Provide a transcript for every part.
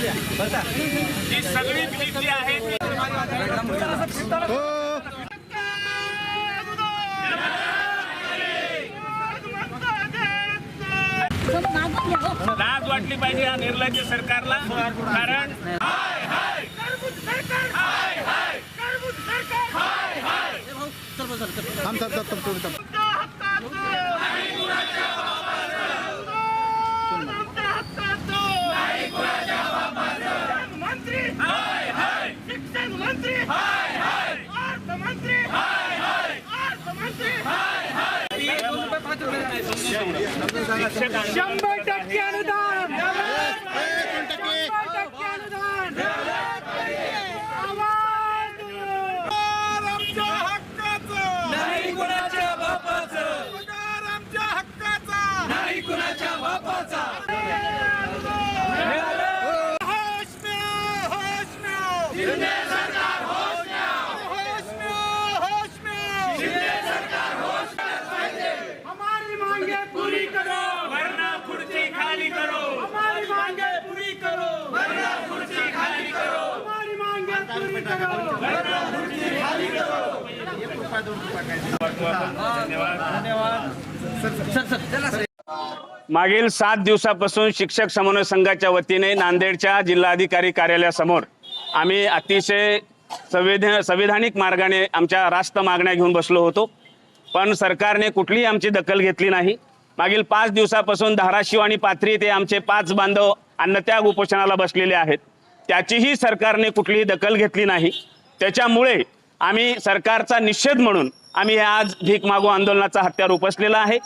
ही सगळी बिलीफ जी आहे लाज वाटली पाहिजे या निर्लज्य सरकारला कारण थांब थांब थांब थांब शंभर टक्के अनुदान! मागील सात दिवसापासून शिक्षक समन्वय संघाच्या वतीने नांदेडच्या जिल्हाधिकारी कार्यालयासमोर आम्ही अतिशय संविध संविधानिक मार्गाने आमच्या रास्त मागण्या घेऊन बसलो होतो. पण सरकारने कुठलीही आमची दखल घेतली नाही. मागील पाच दिवसापासून धाराशिव आणि पाथरी ते आमचे पाच बांधव अन्नत्याग उपोषणाला बसलेले आहेत. त्याचीही सरकारने कुठलीही दखल घेतली नाही. त्याच्यामुळे आम्ही सरकारचा निषेध म्हणून आम्ही आज भीक मागू आंदोलनाचा हत्यार उपसलेला आहे.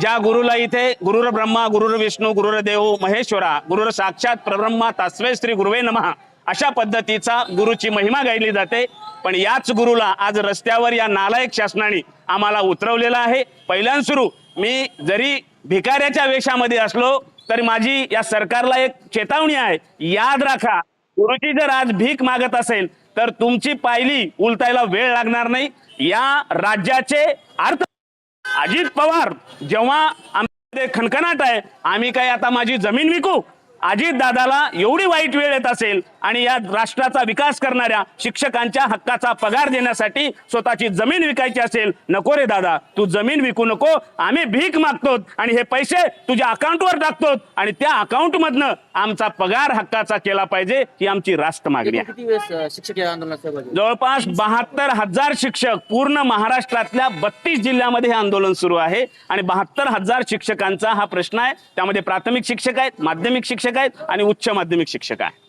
ज्या गुरुला इथे गुरुर ब्रह्मा गुरुर विष्णू गुरुर देव महेश्वरा गुरुर साक्षात प्रब्रह्मा तास्वे श्री गुरुवे नमः अशा पद्धतीचा गुरुची महिमा गायली जाते. पण याच गुरुला आज रस्त्यावर या नालायक शासनाने आम्हाला उतरवलेलं आहे. पहिल्यांसुरू मी जरी भिकाऱ्याच्या वेशामध्ये असलो तरी माझी या सरकारला एक चेतावणी आहे. याद राखा गुरुजी जर आज भीक मागत असेल तर तुमची पायली उलटायला वेळ लागणार नाही. या राज्याचे अर्थ अजित पवार जेव्हा आमच्यामध्ये खणखणाट आहे आम्ही काय आता माझी जमीन विकू? अजित दादाला एवढी वाईट वेळ येत असेल आणि या राष्ट्राचा विकास करणाऱ्या शिक्षकांच्या हक्काचा पगार देण्यासाठी स्वतःची जमीन विकायची असेल. नको रे दादा तू जमीन विकू नको आम्ही भीक मागतो आणि हे पैसे तुझ्या अकाउंटवर टाकतो आणि त्या अकाउंट मधनं आमचा पगार हक्काचा केला पाहिजे ही आमची राष्ट्र मागणी आहे? जवळपास बहात्तर हजार शिक्षक पूर्ण महाराष्ट्रातल्या बत्तीस जिल्ह्यामध्ये हे आंदोलन सुरू आहे आणि बहात्तर हजार शिक्षकांचा हा प्रश्न आहे. त्यामध्ये प्राथमिक शिक्षक आहेत माध्यमिक शिक्षक आहेत आणि उच्च माध्यमिक शिक्षक आहेत.